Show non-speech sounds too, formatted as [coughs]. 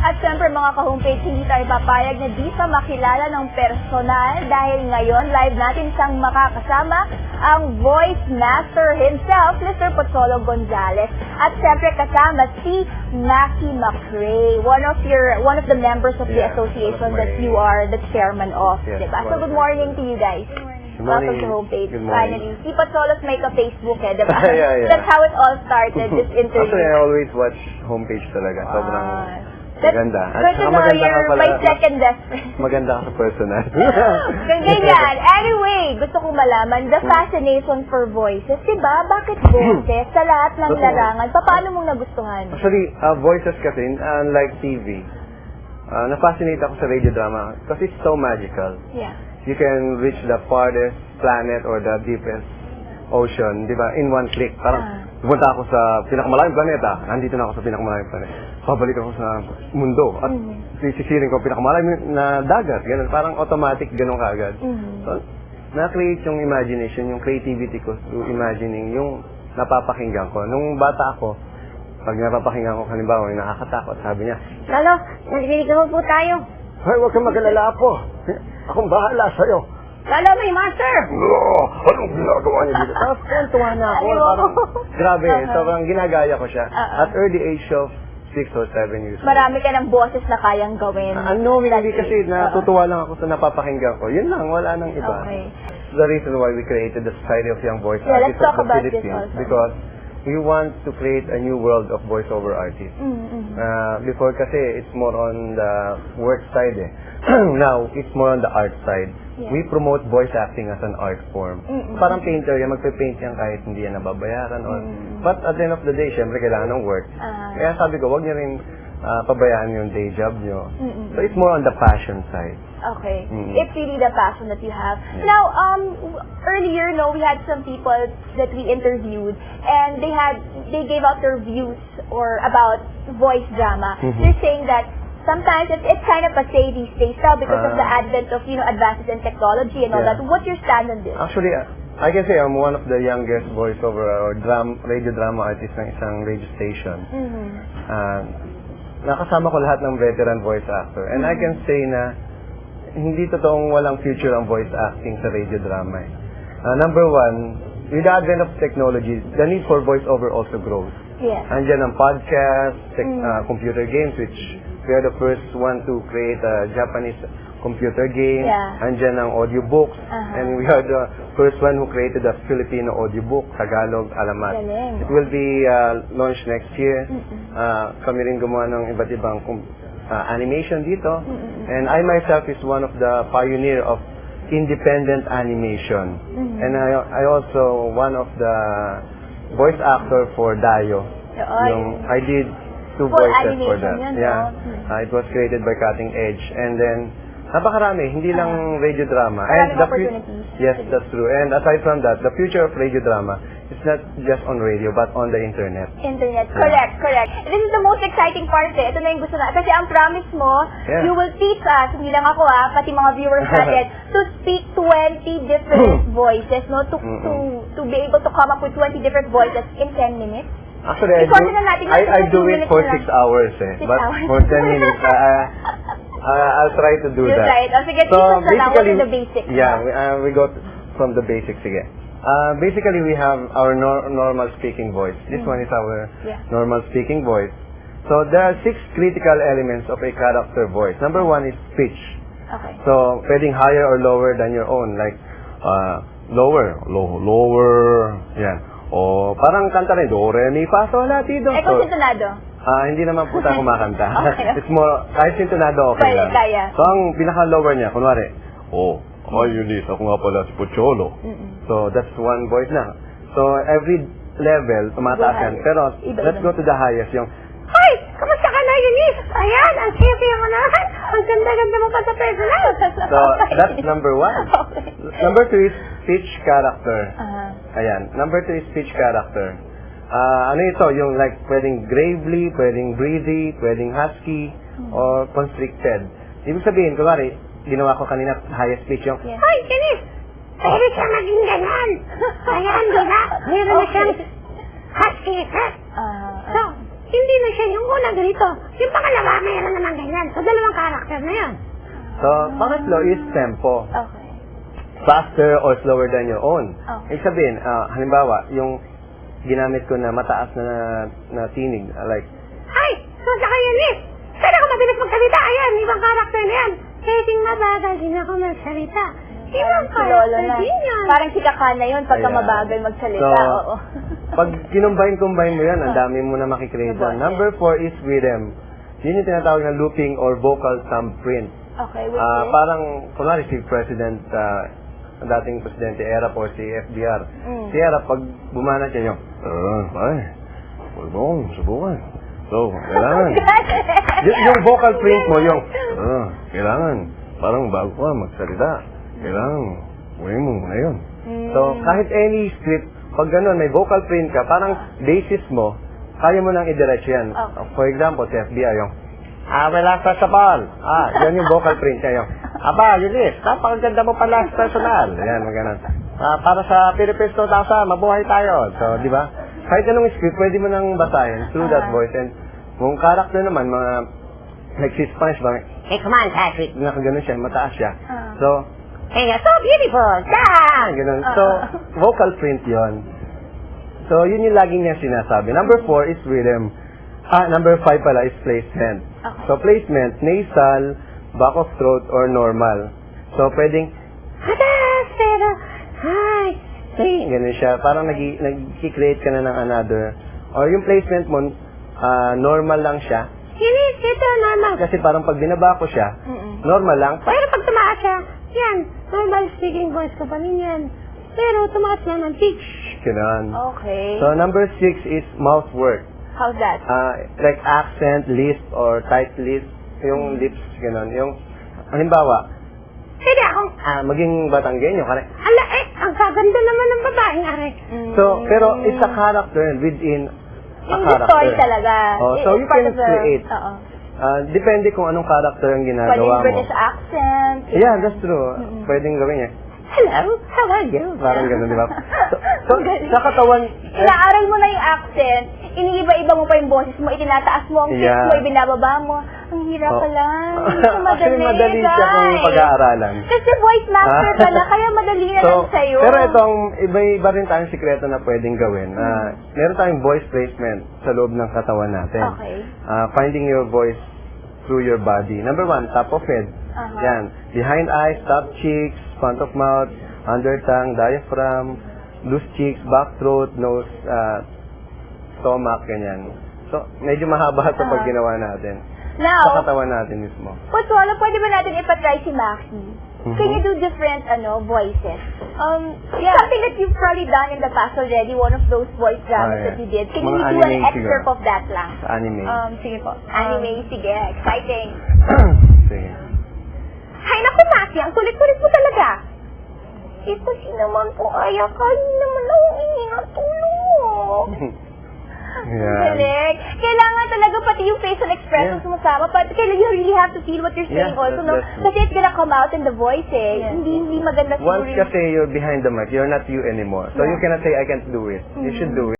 At syempre mga ka-homepage, hindi tayo papayag na di pa makilala ng personal dahil ngayon live natin siyang makakasama ang voice master himself, Mr. Pozzolo Gonzalez. At syempre kasama si Mackie McRae, one of your one of the members of the Yeah, association one of that you are the chairman of, Yes, diba? So good morning to you guys. Good Welcome morning. to homepage. Good morning. Finally. Si Pozzolo's make a Facebook eh, diba? [laughs] Yeah, yeah. That's how it all started, this [laughs] interview. Actually, I always watch homepage talaga. Sobrang Ah, maganda. At to saka know maganda ka pala. my second best friend. [laughs] maganda ka sa personal. [laughs] Ganyan. Anyway, gusto kong malaman, the fascination for voices, diba? Bakit voices? Sa lahat ng Totoo. larangan, pa- paano mong nagustuhan? Actually, uh, voices kasi, unlike TV, uh, na-fascinate ako sa radio drama kasi it's so magical. Yeah. You can reach the farthest planet or the deepest ocean, di ba, in one click. Parang, Pumunta ako sa pinakamalayong planeta, nandito na ako sa pinakamalayong planeta. Pabalik ako sa mundo at Mhm. sisisirin ko pinakamalayong na dagat. Ganun, parang automatic ganun kaagad. Mhm. So, na-create yung imagination, yung creativity ko through imagining yung napapakinggan ko. Nung bata ako, pag napapakinggan ko, halimbawa, yung nakakatakot, sabi niya, Lalo, narinig naman po tayo. Hoy, huwag kang magalala po. Akong bahala sa'yo. Lalo, may master! Oh, anong ginagawa niya dito? Tapos tuwa na ako. Ayaw. Parang, grabe, Uh-huh. sobrang ginagaya ko siya. Uh-uh. At early age of 6 or 7 years old. Marami ka ng boses na kayang gawin. Ano, That hindi kasi age. natutuwa lang ako sa napapakinggan ko. Yun lang, wala nang iba. Okay. The reason why we created the Society of Young Voice Yeah, let's Artists talk of the about this Philippines also. because we want to create a new world of voiceover artists. Mm-hmm. Uh, before kasi it's more on the work side eh. [clears throat] Now, it's more on the art side. Yeah. We promote voice acting as an art form. Mm-mm. Parang painter yan, magpe-paint yan kahit hindi yan nababayaran. Or, Mm. But at the end of the day, syempre kailangan ng work. Ah. Kaya sabi ko, wag niyo rin ah, pabayaan yung day job nyo. Mm-mm. So it's more on the passion side. Okay. Mm. It's really the passion that you have. Yeah. Now, um, earlier, no, we had some people that we interviewed, and they had they gave out their views or about voice drama. Mhm. They're saying that sometimes it's, it's kind of passe these days now because of the Ah. advent of you know advances in technology and all Yeah. that. What's your stand on this? Actually, uh, I can say I'm one of the youngest voiceover or dram, radio drama artists ng isang radio station. Mhm. Ah, nakasama ko lahat ng veteran voice actor. And I can say na hindi totoong walang future ang voice acting sa radio drama. eh. Ah, number one, with the advent of technology, the need for voiceover also grows. Yeah. Andyan ang podcast, tech, Mm. ah, computer games, which we are the first one to create a Japanese computer game. Yeah. Andyan ang audiobooks. Uh-huh. And we are the first one who created a Filipino audiobook, Tagalog, Alamat. Galing. It will be uh, launched next year. Mm-mm. Ah, kami rin gumawa ng iba't ibang ah, animation dito. Mm-mm. And I myself is one of the pioneer of independent animation. Mhm. And I, I also one of the voice actor for Dayo. Ay. Yung, I did two Full voices for animation that. yun, yeah. no? Hmm. Ah, it was created by Cutting Edge. And then, napakarami, hindi lang radio drama. Ah. Maraming the fu- opportunities. Yes, that's true. And aside from that, the future of radio drama is not just on radio, but on the internet. Internet. Correct, correct. This is the most exciting part eh. Ito na yung gusto na. Kasi ang promise mo, Yeah. you will teach us, hindi lang ako ah, pati mga viewers [laughs] natin, to speak 20 different [clears throat] voices, no? To, to, to be able to come up with 20 different voices in 10 minutes. Actually, I do, na natin, I, I do it for six hours eh. Six but hours. for 10 minutes, uh, uh, I'll try to do You that. try it. Oh, sige, teach us na lang. What are the basics? Yeah, we, uh, we go from the basics again. Uh, basically, we have our nor- normal speaking voice. This one is our Mm. Yeah. normal speaking voice. So there are six critical elements of a character voice. Number one is pitch. Okay. So, pwedeng higher or lower than your own. Like, uh, lower, low, lower, yan. O, parang kanta rin, do, re, mi, fa, sol, la, ti, do. Eh, kung sintonado. ah, hindi naman po tayo kumakanta. [laughs] Okay. It's more, kahit sintonado okay Pwede, lang. kaya. So, ang pinaka-lower niya, kunwari, oh, ay, Eunice, ako nga pala si Pocholo. Mm-mm. So, that's one voice na. So, every level, tumataas yan. Pero, Iba-iba. let's go to the highest, yung, Hi! Kamusta ka na, Eunice? Ayan, ang sexy mo na. Ang ganda-ganda mo pa sa personal. so, that's number one. [laughs] Okay. Number two is speech character. Ah. Ayan. Number two is speech character. Ah, ano ito? Yung like, pwedeng gravely, pwedeng breathy, pwedeng husky, or constricted. Ibig sabihin, kunwari, ginawa ko kanina highest pitch yung, Yes. Hoy, Dennis! Pwede siya maging ganon. [laughs] Ayan, di ba? Meron na siyang husky effect. Hindi na siya yung una ganito. Yung pangalawa, mayroon naman ganyan. So, dalawang karakter na yan. So, pangatlo is tempo. Okay. Faster or slower than your own. Okay. Ibig sabihin, ah, halimbawa, yung ginamit ko na mataas na, na tinig, ah, like, Ay, so sa kayo, Liz. Kaya ako mabilis magsalita. Ayan, ibang karakter na yan. Pwedeng mabagal din ako magsalita. Parang si Lolo na. Parang si Kakana yun pagka Ayan. mabagal magsalita. So, Oo. [laughs] pag kinumbine-combine mo yan, ang dami mo na makikreate dyan. Number four is rhythm. Yun yung tinatawag na looping or vocal thumbprint. okay, which Ah, is? parang, kunwari si President, ah, ang dating Presidente Erap o si FDR. Mm. Si Erap, pag bumana siya yung, ah, ay, huwag mo, subukan. So, kailangan. [laughs] Y- yung vocal print mo, yung, ah, kailangan. Parang bago ka magsalita. Kailangan, huwag mo muna yun. Mm. So, kahit any script, pag ganun, may vocal print ka, parang basis mo, kaya mo nang idiretso yan. Okay. For example, si FBI, yung, Ah, wala sa sabal. Ah, yan yung vocal print niya yung, Aba, Yulis, napakaganda mo pala sa personal. Yan, mga ganun. Ah, para sa Philippines 2000, mabuhay tayo. So, di ba? Kahit anong script, pwede mo nang basahin through that Ah. voice. And kung character naman, mga, like si Spanish, mga, Hey, come on, Patrick. nakaganon siya, mataas siya. Ah. So, Hey, you're so beautiful. ah, ganun. So, Ah. vocal print yon. So, yun yung laging niya sinasabi. Number four is rhythm. Ah, number five pala is placement. Okay. So, placement, nasal, back of throat, or normal. So, pwedeng, Mataas, pero, ay, hey, ganun siya. Parang nag- nag-create ka na ng another. Or yung placement mo, ah, normal lang siya. Hinis, ito, normal. Kasi parang pag binaba ko siya, Mm-mm. normal lang. Pero pag tumaas siya, yan, normal speaking voice ko pa rin yan. Pero tumaas lang ng pitch. Ganun. Okay. So, number six is mouth work. How's that? Ah, like accent, lisp, or tight lisp, yung lips, gano'n. Yung, halimbawa, Pwede akong, ah, maging Batanggenyo, kare. ala, eh, ang kaganda naman ng babaeng are. Mm. So, pero it's a character within a Yung character. story talaga. Oh, It- so it's you part can of the- create. Oo. Ah, depende kung anong character ang Pwede ginagawa mo. British accent. Yeah, that's true. Pwedeng gawin niya. Hello, how are you? Parang gano'n, di ba? So, so Ang galing. sa katawan, eh, Inaaral mo na yung accent, iniiba-iba mo pa yung boses mo, itinataas mo ang pitch Yeah. mo, ibinababa mo. Ang hirap Oh. pala. [laughs] Hindi siya madali, Actually, madali siya kung guys. pag-aaralan. Kasi voice master Ah. ka na, kaya madali na lang sa'yo. Pero itong iba-iba rin tayong sikreto na pwedeng gawin. Ah, meron tayong voice placement sa loob ng katawan natin. Okay. Ah, finding your voice through your body. Number one, top of head. Aha. Yan. Behind eyes, top cheeks, front of mouth, under tongue, diaphragm, loose cheeks, back throat, nose, ah, stomach, ganyan. So, medyo mahaba [laughs] sa pag Ah. ginawa natin. Sa Now, katawan natin mismo. Potsolo, pwede ba natin ipatry si Maki? Mhm. Can you do different ano voices? Um, yeah. Something that you've probably done in the past already, one of those voice dramas Ah, yeah. that you did. Can Mga you do an excerpt siguro. of that lang? Sa anime. Um, sige po. Anime, sige. Exciting. [coughs] Sige. Hay naku, Maki, ang kulit-kulit mo talaga. Ito si naman po, kaya kayo naman ako iningat tulong. [laughs] Yan. Galing. Kailangan pati yung facial expressions Yeah. mo sama. But kailangan you really have to feel what you're saying Yeah, also, no? Kasi it's gonna come out in the voice, eh. Hindi, hindi maganda siguro Once kasi you're behind the mic, you're not you anymore. So you Yeah. cannot say, I can't do it. You should do it.